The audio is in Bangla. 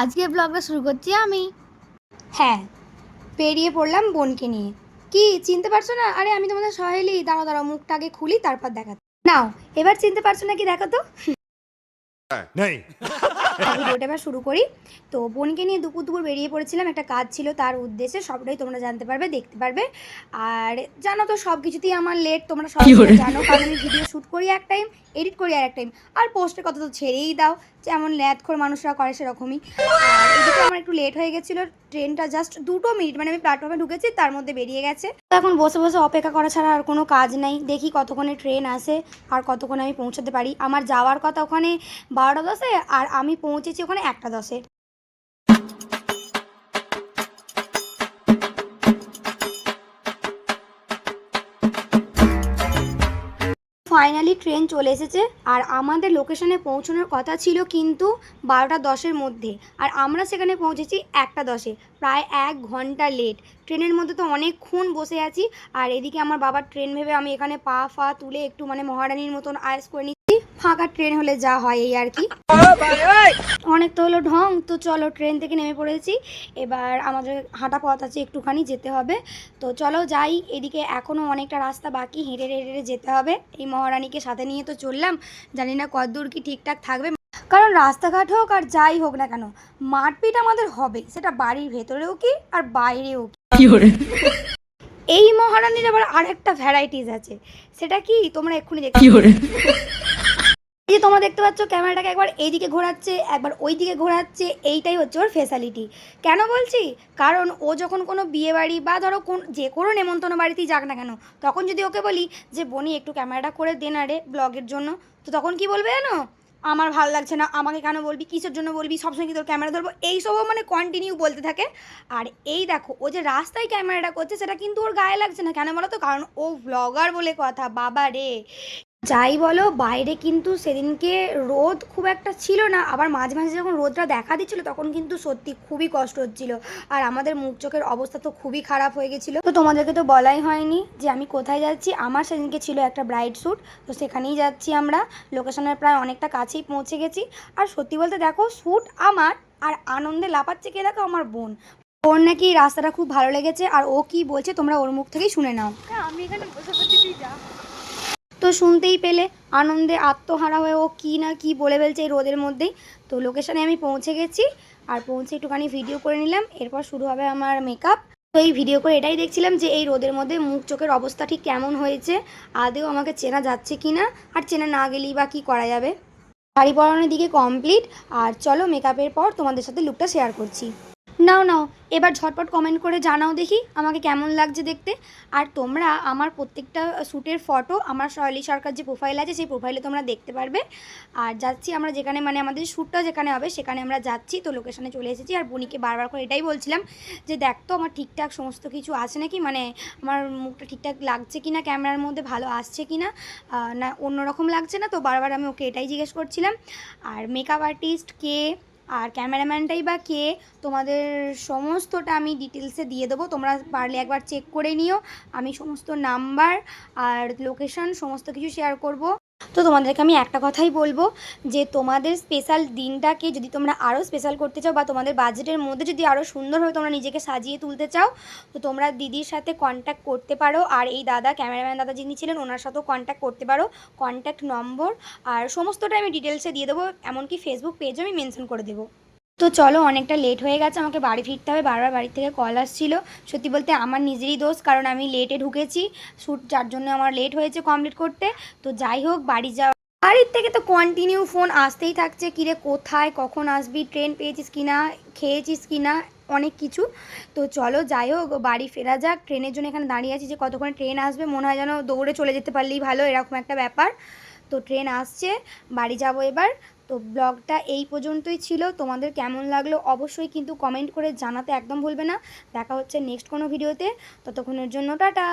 আজকে ব্লগটা শুরু করছি আমি। হ্যাঁ বেরিয়ে পড়লাম বোনকে নিয়ে। কি চিনতে পারছ না? আরে আমি তোমাদের সহেলি। দাঁড়াও দাঁড়াও মুখটা আগে খুলি তারপর দেখা নাও এবার চিনতে পারছ না কি দেখো তো ভিডিওটা এবার শুরু করি। তো বোনকে নিয়ে দুপুর দুপুর বেরিয়ে পড়েছিলাম। একটা কাজ ছিল তার উদ্দেশ্যে সবটাই তোমরা জানতে পারবে দেখতে পারবে। আর জানো তো সব কিছুতেই আমার লেট তোমরা সব জানো। কারণ আমি ভিডিও শ্যুট করি এক টাইম এডিট করি আর এক টাইম আর পোস্টের কথা তো ছেড়েই দাও, যেমন ল্যাথখোর মানুষরা করে সেরকমই। আর এদিকে আমার একটু লেট হয়ে গেছিল ট্রেনটা জাস্ট দুটো মিনিট মানে আমি প্ল্যাটফর্মে ঢুকেছি, তার মধ্যে বেরিয়ে গেছে। তো এখন বসে বসে অপেক্ষা করা ছাড়া আর কোনো কাজ নাই। দেখি কতক্ষণে ট্রেন আসে আর কতক্ষণে আমি পৌঁছাতে পারি। আমার যাওয়ার কথা ওখানে বারোটা দশে আর আমি পৌঁছেছি ওখানে একটা দশে। ফাইনালি ট্রেন চলে এসেছে। আর আমাদের লোকেশনে পৌঁছানোর কথা ছিল কিন্তু বারোটা দশের মধ্যে। আর আমরা সেখানে পৌঁছেছি একটা দশে। প্রায় এক ঘণ্টা লেট ট্রেনের মধ্যে তো অনেকক্ষণ বসে আছি। আর এদিকে আমার বাবার ট্রেন ভেবে আমি এখানে পা ফা তুলে একটু মানে মহারানীর মতন আয়েস করে ফাঁকা ট্রেন হলে যা হয় এই আর কি। অনেক তো হলো ঢং তো চলো ট্রেন থেকে নেমে পড়েছি। এবার আমাদের হাঁটা পথ আছে একটুখানি যেতে হবে। তো চলো যাই এদিকে এখনও অনেকটা রাস্তা বাকি হেঁটে হেঁটে যেতে হবে। এই মহারানীকে সাথে নিয়ে তো চললাম জানি না কতদূর কি ঠিকঠাক থাকবে। কারণ রাস্তাঘাট হোক আর যাই হোক না কেন মারপিট আমাদের হবে সেটা বাড়ির ভেতরেও কি আর বাইরেও কি। এই মহারানীর আবার আরেকটা ভ্যারাইটিস আছে। সেটা কি? তোমরা এক্ষুনি দেখতে এই যে তোমরা দেখতে পাচ্ছ, ক্যামেরাটাকে একবার এইদিকে ঘোরাচ্ছে, একবার ওই দিকে ঘোরাচ্ছে, এইটাই হচ্ছে ওর ফেসালিটি কেন বলছি? কারণ ও যখন কোনো বিয়ে বাড়ি বা ধরো কোন, যে কোনো নেমন্তন্ন বাড়িতেই যাক না কেন, তখন যদি ওকে বলি যে, বনি, একটু ক্যামেরাটা করে দে না রে ব্লগের জন্য, তো তখন কি বলবে জানো? আমার ভালো লাগছে না, আমাকে কেন বলবি, কিসের জন্য বলবি, সবসময় কি তোর ক্যামেরা ধরবো? এইসবও মানে কন্টিনিউ বলতে থাকে। আর এই দেখো, ও যে রাস্তায় ক্যামেরাটা করছে, সেটা কিন্তু ওর গায়ে লাগছে না। কেন বলো তো? কারণ ও ব্লগার বলে কথা। বাবা রে! যাই বলো, বাইরে কিন্তু সেদিনকে রোদ খুব একটা ছিল না। আবার মাঝে মাঝে যখন রোদটা দেখা দিচ্ছিল, তখন কিন্তু সত্যি খুবই কষ্ট হচ্ছিল। আর আমাদের মুখ চোখের অবস্থা তো খুবই খারাপ হয়ে গেছিল। তো তোমাদেরকে তো বলাই হয়নি যে আমি কোথায় যাচ্ছি। আমার সেদিনকে ছিল একটা ব্রাইড শ্যুট তো সেখানেই যাচ্ছি আমরা। লোকেশনের প্রায় অনেকটা কাছেই পৌঁছে গেছি। আর সত্যি বলতে দেখো শ্যুট আমার, আর আনন্দে লাপাচ্ছে কে দেখো? আমার বোন। ওর নাকি রাস্তাটা খুব ভালো লেগেছে, আর ও কি বলছে তোমরা ওর মুখ থেকেই শুনে নাও। আমি এখানে বসে বসে যা তো শুনতেই পেলে, আনন্দে আত্মহারা হয়ে ও কী না কি বলে ফেলছে এই রোদের মধ্যেই। তো লোকেশানে আমি পৌঁছে গেছি আর পৌঁছে একটুখানি ভিডিও করে নিলাম, এরপর শুরু হবে আমার মেকআপ তো এই ভিডিও করে এটাই দেখছিলাম যে এই রোদের মধ্যে মুখ চোখের অবস্থা ঠিক কেমন হয়েছে আদেও আমাকে চেনা যাচ্ছে কি না, আর চেনা না গেলেই বা কী করা যাবে? শাড়ি পরানোর দিকে কমপ্লিট আর চলো মেকআপের পর তোমাদের সাথে লুকটা শেয়ার করছি। নাও নাও। এবার ঝটপট কমেন্ট করে জানাও দেখি আমাকে কেমন লাগছে দেখতে। আর তোমরা আমার প্রত্যেকটা শ্যুটের ফটো আমার শৈলী সরকার যে প্রোফাইল আছে, সেই প্রোফাইলে তোমরা দেখতে পারবে। আর যাচ্ছি আমরা যেখানে মানে আমাদের শ্যুটটা যেখানে হবে, সেখানে আমরা যাচ্ছি। তো লোকেশনে চলে এসেছি। আর বনিকে বারবার করে এটাই বলছিলাম যে, দেখ তো, আমার ঠিকঠাক সমস্ত কিছু আছে নাকি? মানে আমার মুখটা ঠিকঠাক লাগছে কি না ক্যামেরার মধ্যে ভালো আসছে কি না না, অন্যরকম লাগছে না? তো বারবার আমি ওকে এটাই জিজ্ঞেস করছিলাম। আর মেকআপ আর্টিস্ট কে আর ক্যামেরাম্যানটাই বা কে, তোমাদের সমস্তটা আমি ডিটেলসে দিয়ে দেবো। তোমরা পারলে একবার চেক করে নিও। আমি সমস্ত নাম্বার আর লোকেশন সমস্ত কিছু শেয়ার করব। তো তোমাদেরকে আমি একটা কথাই বলব যে তোমাদের স্পেশাল দিনটাকে যদি তোমরা আরও স্পেশাল করতে চাও বা তোমাদের বাজেটের মধ্যে যদি আরও সুন্দরভাবে তোমরা নিজেকে সাজিয়ে তুলতে চাও, তো তোমরা দিদির সাথে কন্ট্যাক্ট করতে পারো আর এই দাদা ক্যামেরাম্যান দাদা যিনি ছিলেন ওনার সাথেও কন্ট্যাক্ট করতে পারো। কন্ট্যাক্ট নম্বর আর সমস্তটা আমি ডিটেলসে দিয়ে দেবো, এমনকি ফেসবুক পেজও আমি মেনশন করে দেবো। তো চলো, অনেকটা লেট হয়ে গেছে, আমাকে বাড়ি ফিরতে হবে। বারবার বাড়ি থেকে কল আসছিল। সত্যি বলতে আমার নিজেরই দোষ, কারণ আমি লেটে ঢুকেছি। শ্যুট যার জন্য আমার লেট হয়েছে কমপ্লিট করতে। তো যাই হোক, বাড়ি যাওয়া বাড়ির থেকে তো কন্টিনিউ ফোন আসতেই থাকছে। কিরে, কোথায়, কখন আসবি ট্রেন পেয়েছিস কি না খেয়েছিস কি না অনেক কিছু। তো চলো, যাই হোক, বাড়ি ফেরা যাক। ট্রেনের জন্য এখানে দাঁড়িয়ে আছি যে কতক্ষণে ট্রেন আসবে। মনে হয় যেন দৌড়ে চলে যেতে পারলেই ভালো, এরকম একটা ব্যাপার। তো ট্রেন আসছে, বাড়ি যাব এবার। তো ব্লগটা এই পর্যন্তই ছিল। তোমাদের কেমন লাগল অবশ্যই কিন্তু কমেন্ট করে জানাতে একদম ভুলবে না। দেখা হচ্ছে নেক্সট কোনো ভিডিওতে ততক্ষণের জন্য টাটা!